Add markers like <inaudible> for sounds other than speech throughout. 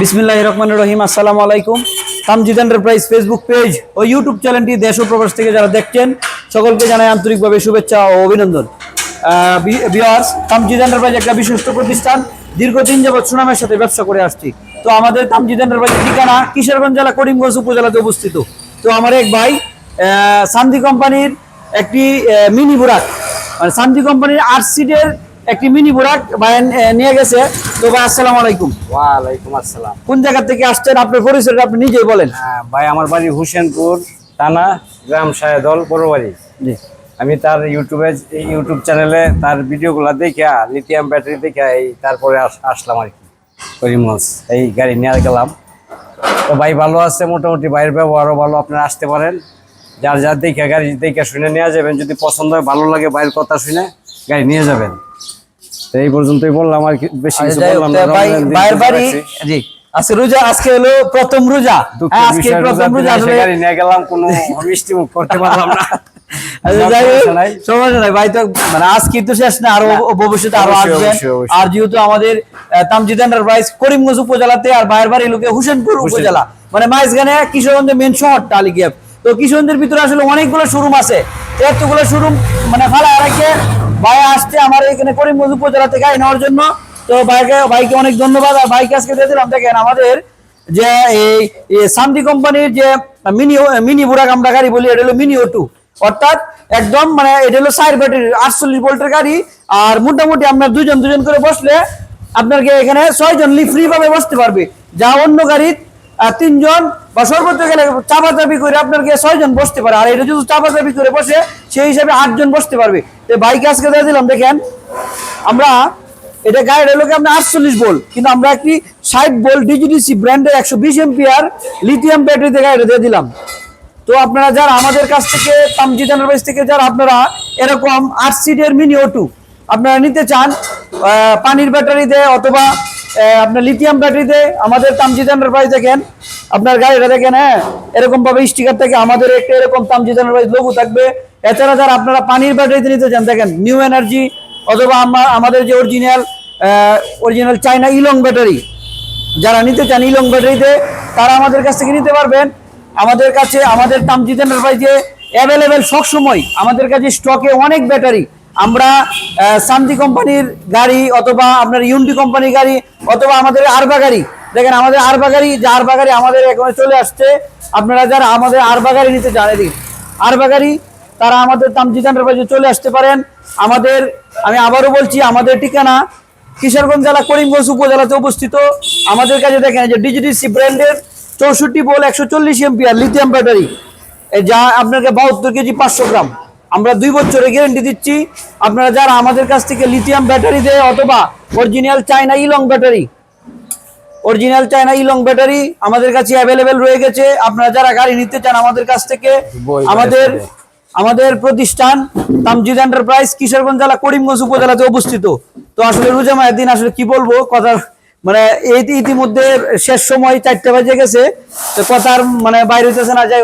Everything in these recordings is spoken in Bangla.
বিসমিল্লাহ রহমান রহিম, আসসালামু আলাইকুম। তামজিদ এন্টারপ্রাইজ ফেসবুক পেজ ও ইউটিউব চ্যানেলটি দেশ ও প্রবাস থেকে যারা দেখছেন, সকলকে জানাই আন্তরিকভাবে শুভেচ্ছা ও অভিনন্দন। বিয়ার্স তামজিদ এন্টারপ্রাইজ একটা বিশিষ্ট প্রতিষ্ঠান, দীর্ঘদিন যাবৎ সুনামের সাথে ব্যবসা করে আসছি। তো আমাদের তামজিদ এন্টারপ্রাইজের ঠিকানা কিশোরগঞ্জ জেলা করিমগঞ্জ উপজেলাতে অবস্থিত। তো আমার এক ভাই সান্দি কোম্পানির একটি মিনি বুরাক মানে সান্দি কোম্পানির আট সিটের একটি মিনি বুরাক ভাই নিয়ে গেছে। তো ভাই আসসালামু আলাইকুম। ওয়ালাইকুম আসসালাম। কোন জায়গা থেকে আসছেন? আপনার পরিচয়টা আপনি নিজেই বলেন। হ্যাঁ, ভাই আমার বাড়ি হুসেনপুর টানা গ্রাম সাহেদল বড় বাড়ি জি। আমি তার ইউটিউবে এই ইউটিউব চ্যানেলে তার ভিডিওগুলো দেখে লিথিয়াম ব্যাটারি দেখে এই তারপরে আস- আসলাম আর কি করিমগঞ্জ। এই গাড়ি নিয়ে গেলাম। তো ভাই ভালো আছে মোটামুটি ভাইয়ের ব্যবহারও ভালো আপনারা আসতে পারেন। যার যার দেখে গাড়ি দেখে শুনে নিয়ে যাবেন যদি পছন্দ হয় ভালো লাগে ভাইয়ের কথা শুনে গাড়ি নিয়ে যাবেন। এই পর্যন্তই বললাম আর বেশি কিছু বললাম না ভাই বাড়ি জি আজকে রোজা আজকে হলো প্রথম রোজা। হ্যাঁ, আজকে প্রথম রোজা আসলে গাড়ি নিয়ে গেলাম কোনো <laughs> মিষ্টি মুখ করতে পারলাম না। যাই হোক, সমস্যা নাই। ভাই তো মানে আজকে তো শেষ না আরও ভবিষ্যতে আরও আসবেন। অবশ্যই, অবশ্যই। আর যেহেতু আমাদের আহ, তামজিদ এন্টারপ্রাইজ করিমগঞ্জ উপজেলাতে আর ভাইয়ের বাড়ি লোকে হুসেনপুর উপজেলা। মানে মাইজগানে কিশোরগঞ্জের মেন শহরটা আলিগিয়াপ তো কিশোরগঞ্জের ভিতরে আসলে অনেকগুলো শোরুম আছে। এতগুলো শোরুম মানে ফালা রেখে ভাই আসছে আমার এখানে করিমগঞ্জ উপজেলা থেকে গাড়ি নেওয়ার জন্য। তো ভাইকে ভাইকে অনেক ধন্যবাদ। আর ভাইকে আজকে দিয়ে দিলাম, দেখেন আমাদের যে এই শান্তি কোম্পানির যে মিনি মিনি বুড়াক আমরা গাড়ি বলি, এটা হলো মিনি টু অর্থাৎ একদম মানে এটা হলো সাইড ব্যাটারি আটচল্লিশ ভোল্টের গাড়ি। আর মোটামুটি আপনার দুজন দুজন করে বসলে আপনাকে এখানে ছয়জন ফ্রি ভাবে বসতে পারবে। যা অন্য গাড়ির তিনজন বা সর্বোচ্চ গেলে চাপাচাপি করে আপনার গিয়ে ছয়জন বসতে পারে। আর এটা যদি চাপাচাপি করে বসে সেই হিসাবে আটজন বসতে পারবে। তো বাইকে আজকে দিয়ে দিলাম দেখেন আমরা এটা গাড়ির হলো কি আপনার আটচল্লিশ ভোল্ট কিন্তু আমরা একটি ষাট ভোল্ট ডিজিডিসি ব্র্যান্ডের একশো বিশ এমপিআর লিথিয়াম ব্যাটারিতে গাড়িটা দিয়ে দিলাম। তো আপনারা যারা আমাদের কাছ থেকে তামজিদ এন্টারপ্রাইজ থেকে যারা আপনারা এরকম আট সিটের মিনি ওটু আপনারা নিতে চান পানির ব্যাটারিতে অথবা আহ, আপনার লিথিয়াম ব্যাটারিতে আমাদের তামজিদ এন্টারপ্রাইজ দেখেন। আপনার গাড়িটা দেখেন হ্যাঁ? এরকম ভাবে স্টিকার থেকে আমাদের একটা এরকম তামজিদ এন্টারপ্রাইজ লোগো থাকবে। এছাড়া যারা আপনারা পানির ব্যাটারিতে নিতে চান, দেখেন নিউ এনার্জি অথবা আমরা আমাদের যে অরিজিনাল অরিজিনাল চাইনা ইলং ব্যাটারি যারা নিতে চান ইলং ব্যাটারিতে তারা আমাদের কাছ থেকে নিতে পারবেন। আমাদের কাছে, আমাদের তামজিদ এন্টারপ্রাইজে অ্যাভেলেবেল সবসময় আমাদের কাছে স্টকে অনেক ব্যাটারি আমরা শান্তি কোম্পানির গাড়ি অথবা আপনার ইউনটি কোম্পানির গাড়ি অথবা আমাদের আরবা গাড়ি। দেখেন আমাদের আরবা গাড়ি, যে আরবা গাড়ি আমাদের এখানে চলে আসছে, আপনারা যারা আমাদের আরবা গাড়ি নিতে চান এদিকে আরবা গাড়ি, তারা আমাদের তামজিদ এন্টারপ্রাইজে চলে আসতে পারেন। আমাদের, আমি আবারও বলছি, আমাদের ঠিকানা কিশোরগঞ্জ জেলা, করিমগঞ্জ উপজেলাতে অবস্থিত। আমাদের কাছে দেখেন যে ডিজিডিসি ব্র্যান্ডের চৌষট্টি বল একশো চল্লিশ এমপিআর লিথিয়াম ব্যাটারি যা আপনাকে বাহাত্তর কেজি পাঁচশো গ্রাম। আমরা দুই বছরের গ্যারেন্টি দিচ্ছি। আপনারা যারা আমাদের কাছ থেকে লিথিয়াম ব্যাটারি দেয় অথবা অরিজিনাল চায়না ইলং ব্যাটারি অরিজিনাল চায়না ইলং ব্যাটারি আমাদের কাছে অ্যাভেলেবেল রয়ে গেছে। আপনারা যারা গাড়ি নিতে চান আমাদের কাছ থেকে আমাদের আমাদের প্রতিষ্ঠান তামজিদ এন্টারপ্রাইজ কিশোরগঞ্জ জেলা করিমগঞ্জ উপজেলাতে অবস্থিত। তো আসলে রোজা মায়ের দিন আসলে কি বলব? কথা মানে এই ইতিমধ্যে শেষ সময় চারটে বাজে গেছে। তো কথার মানে বাইরে হইতেছে না যাই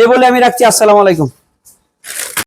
এই বলে আমি রাখছি। আসসালামু আলাইকুম।